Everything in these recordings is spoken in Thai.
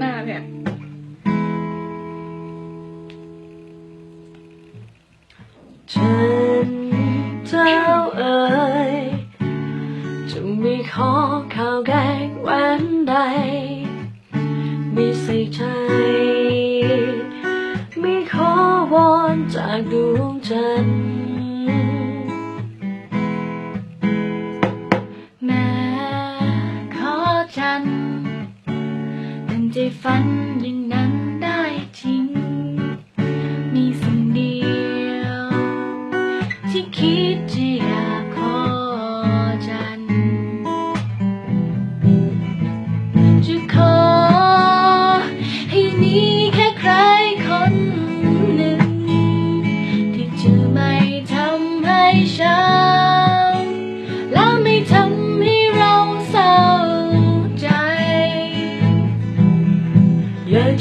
หน้าเนี่ยฉันเจ้าเอ๋ยจะมีขอข้าวแกงแหวนใด มีใส่ใจ มีขอวอนจากดวงจันทร์ ใจฝันอย่างนั้น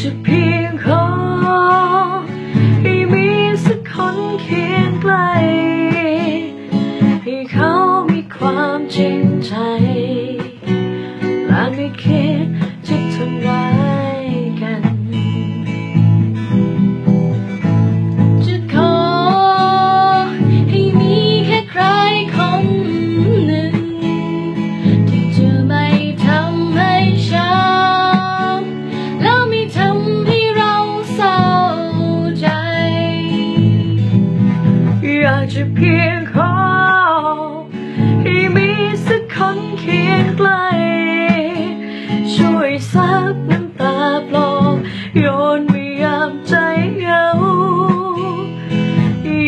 จะเพียงขอให้มีสักคนเคียงใกล้ให้เขามีความจริงใจและไม่คิด จะเพียงขอให้มีสักคนเคียงใกล้ช่วยซักน้ำตาปลอบโยนไม่ยามใจเหงา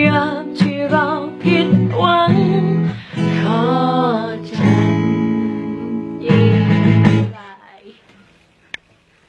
ยามที่เราผิดหวัง